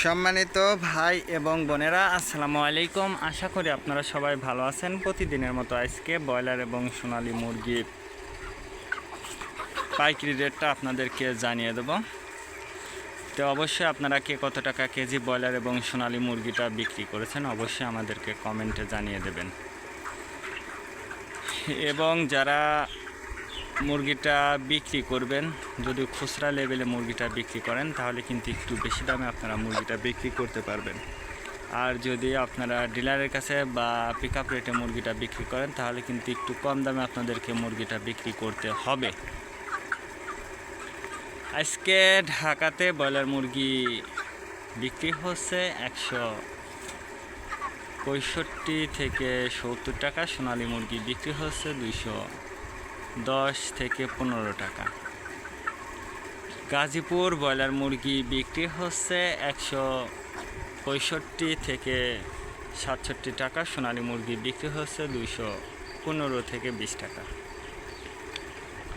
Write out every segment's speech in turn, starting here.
সম্মানিত ভাই এবং বোনেরা, আসসালামু আলাইকুম। আশা করি আপনারা সবাই ভালো আছেন। প্রতিদিনের মতো আজকে ব্রয়লার এবং সোনালী মুরগির পাইকারি রেটটা আপনাদেরকে জানিয়ে দেব। তো অবশ্যই আপনারা কে কত টাকা কেজি ব্রয়লার এবং সোনালী মুরগিটা বিক্রি করেছেন, অবশ্যই আমাদেরকে কমেন্টে জানিয়ে দেবেন। এবং যারা মুরগিটা বিক্রি করবেন। যদি খুচরা লেভেলে মুরগিটা বিক্রি করেন, তাহলে কিন্তু একটু বেশি দামে আপনারা মুরগিটা বিক্রি করতে পারবেন। আর যদি আপনারা ডিলারের কাছে বা পিক আপ রেটে মুরগিটা বিক্রি করেন, তাহলে কিন্তু একটু কম দামে আপনাদেরকে মুরগিটা বিক্রি করতে হবে। আজকে ঢাকাতে ব্রয়লার মুরগি বিক্রি হচ্ছে একশো পঁয়ষট্টি থেকে সত্তর টাকা। সোনালী মুরগি বিক্রি হচ্ছে দুইশো দশ থেকে পনেরো টাকা। গাজীপুর ব্রয়লার মুরগি বিক্রি হচ্ছে একশো পঁয়ষট্টি থেকে সাতষট্টি টাকা, সোনালী মুরগি বিক্রি হচ্ছে দুইশো পনেরো থেকে বিশ টাকা।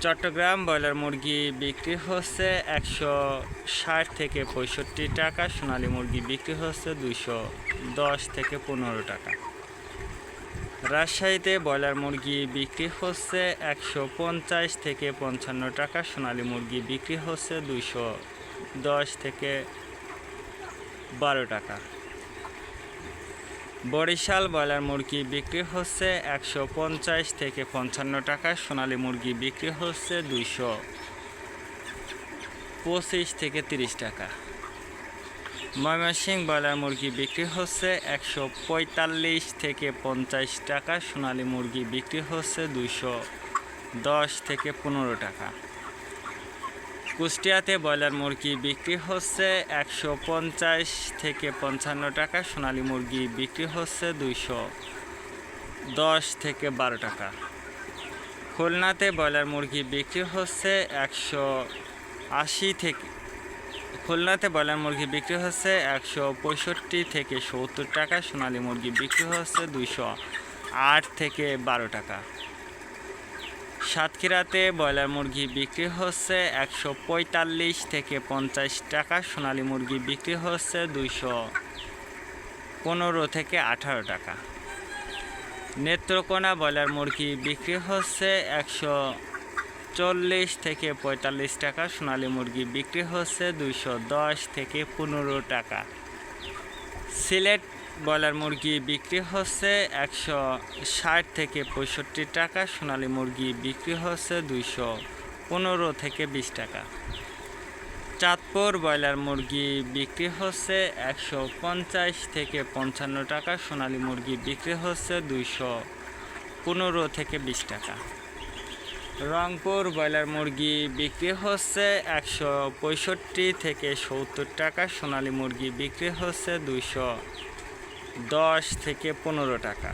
চট্টগ্রাম ব্রয়লার মুরগি বিক্রি হচ্ছে একশো ষাট থেকে পঁয়ষট্টি টাকা, সোনালী মুরগি বিক্রি হচ্ছে দুইশো দশ থেকে পনেরো টাকা। রাজশাহীতে ব্রয়লার মুরগি বিক্রি হচ্ছে একশো পঞ্চাশ থেকে পঞ্চান্ন টাকা, সোনালী মুরগি বিক্রি হচ্ছে দুইশো দশ থেকে বারো টাকা। বরিশাল ব্রয়লার মুরগি বিক্রি হচ্ছে একশো পঞ্চাশ থেকে পঞ্চান্ন টাকা, সোনালী মুরগি বিক্রি হচ্ছে দুইশো পঁচিশ থেকে তিরিশ টাকা। ময়মনসিংহ ব্রয়লার মুরগি বিক্রি হচ্ছে একশো পঁয়তাল্লিশ থেকে পঞ্চাশ টাকা, সোনালী মুরগি বিক্রি হচ্ছে দুইশো দশ থেকে পনেরো টাকা। কুষ্টিয়াতে ব্রয়লার মুরগি বিক্রি হচ্ছে একশো পঞ্চাশ থেকে পঞ্চান্ন টাকা, সোনালী মুরগি বিক্রি হচ্ছে দুইশো দশ থেকে বারো টাকা। খুলনাতে ব্রয়লার মুরগি বিক্রি হচ্ছে একশো আশি থেকে খুলনাতে ব্রয়লার মুরগি বিক্রি হচ্ছে একশো পঁয়ষট্টি থেকে সত্তর টাকা, সোনালী মুরগি বিক্রি হচ্ছে দুইশো আট থেকে বারো টাকা। সাতক্ষীরাতে ব্রয়লার মুরগি বিক্রি হচ্ছে একশো পঁয়তাল্লিশ থেকে পঞ্চাশ টাকা, সোনালী মুরগি বিক্রি হচ্ছে দুইশো পনেরো থেকে আঠারো টাকা। নেত্রকোনা ব্রয়লার মুরগি বিক্রি হচ্ছে একশো চল্লিশ থেকে পঁয়তাল্লিশ টাকা সোনালী মুরগি বিক্রি হচ্ছে দুইশো দশ থেকে পনেরো টাকা। সিলেট ব্রয়লার মুরগি বিক্রি হচ্ছে একশো ষাট থেকে পঁয়ষট্টি টাকা, সোনালী মুরগি বিক্রি হচ্ছে দুইশো পনেরো থেকে বিশ টাকা। চাঁদপুর ব্রয়লার মুরগি বিক্রি হচ্ছে একশো পঞ্চাশ থেকে পঞ্চান্ন টাকা, সোনালী মুরগি বিক্রি হচ্ছে দুইশো পনেরো থেকে বিশ টাকা। রংপুর ব্রয়লার মুরগি বিক্রি হচ্ছে একশো পঁয়ষট্টি থেকে সত্তর টাকা, সোনালী মুরগি বিক্রি হচ্ছে দুইশো দশ থেকে পনেরো টাকা।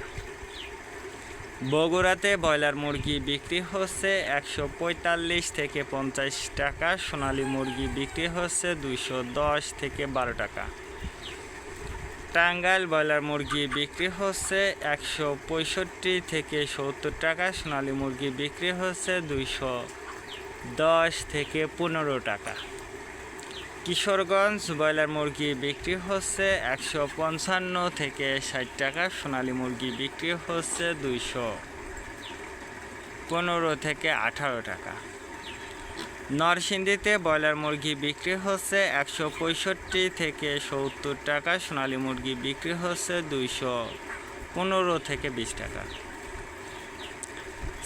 বগুড়াতে ব্রয়লার মুরগি বিক্রি হচ্ছে একশো পঁয়তাল্লিশ থেকে পঞ্চাশ টাকা, সোনালী মুরগি বিক্রি হচ্ছে দুইশো দশ থেকে বারো টাকা। টাঙ্গাইল ব্রয়লার মুরগি বিক্রি হচ্ছে একশো পঁয়ষট্টি থেকে সত্তর টাকা, সোনালী মুরগি বিক্রি হচ্ছে দুইশো দশ থেকে পনেরো টাকা। কিশোরগঞ্জ ব্রয়লার মুরগি বিক্রি হচ্ছে একশো পঞ্চান্ন থেকে ষাট টাকা, সোনালী মুরগি বিক্রি হচ্ছে দুইশো পনেরো থেকে আঠারো টাকা। নরসিংদীতে ব্রয়লার মুরগি বিক্রি হচ্ছে একশো পঁয়ষট্টি থেকে সত্তর টাকা, সোনালী মুরগি বিক্রি হচ্ছে দুইশো পনেরো থেকে বিশ টাকা।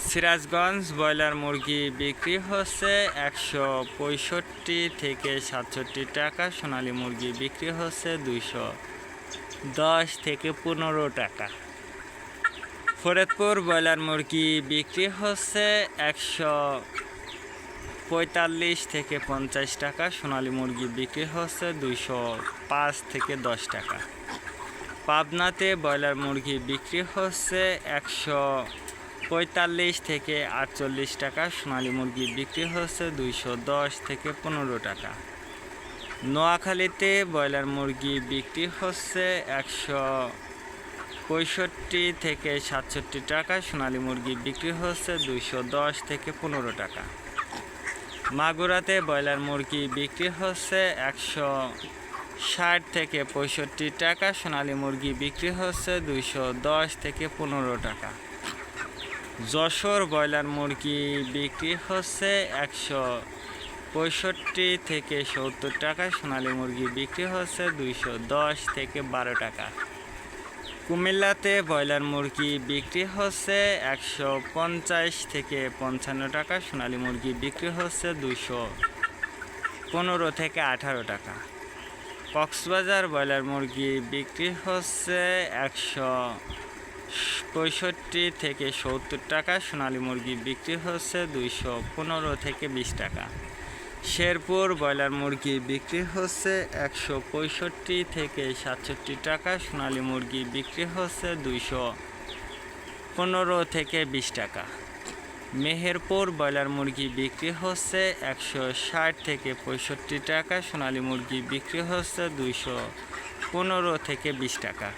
সিরাজগঞ্জ ব্রয়লার মুরগি বিক্রি হচ্ছে একশো পঁয়ষট্টি থেকে সাতষট্টি টাকা, সোনালী মুরগি বিক্রি হচ্ছে দুইশো দশ থেকে পনেরো টাকা। ফরিদপুর ব্রয়লার মুরগি বিক্রি হচ্ছে একশো পঁয়তাল্লিশ থেকে পঞ্চাশ টাকা, সোনালী মুরগি বিক্রি হচ্ছে দুইশো পাঁচ থেকে দশ টাকা। পাবনাতে ব্রয়লার মুরগি বিক্রি হচ্ছে একশো পঁয়তাল্লিশ থেকে আটচল্লিশ টাকা, সোনালী মুরগি বিক্রি হচ্ছে দুইশো দশ থেকে পনেরো টাকা। নোয়াখালীতে ব্রয়লার মুরগি বিক্রি হচ্ছে একশো পঁয়ষট্টি থেকে সাতষট্টি টাকা, সোনালী মুরগি বিক্রি হচ্ছে দুইশো দশ থেকে পনেরো টাকা। মাগুরাতে ব্রয়লার মুরগি বিক্রি হচ্ছে একশো ষাট থেকে পঁয়ষট্টি টাকা, সোনালী মুরগি বিক্রি হচ্ছে দুইশো দশ থেকে পনেরো টাকা। যশোর ব্রয়লার মুরগি বিক্রি হচ্ছে একশো পঁয়ষট্টি থেকে সত্তর টাকা, সোনালী মুরগি বিক্রি হচ্ছে দুইশো দশ থেকে বারো টাকা। কুমিল্লাতে ব্রয়লার মুরগি বিক্রি হচ্ছে একশো পঞ্চাশ থেকে পঞ্চান্ন টাকা, সোনালী মুরগি বিক্রি হচ্ছে দুশো পনেরো থেকে আঠারো টাকা। কক্সবাজার ব্রয়লার মুরগি বিক্রি হচ্ছে একশো পঁয়ষট্টি থেকে সত্তর টাকা, সোনালী মুরগি বিক্রি হচ্ছে দুইশো পনেরো থেকে বিশ টাকা। শেরপুর ব্রয়লার মুরগি বিক্রি হচ্ছে একশো পঁয়ষট্টি থেকে সাতষট্টি টাকা, সোনালী মুরগি বিক্রি হচ্ছে দুইশো পনেরো থেকে বিশ টাকা। মেহেরপুর ব্রয়লার মুরগি বিক্রি হচ্ছে একশো ষাট থেকে পঁয়ষট্টি টাকা, সোনালী মুরগি বিক্রি হচ্ছে দুইশো পনেরো থেকে বিশ টাকা।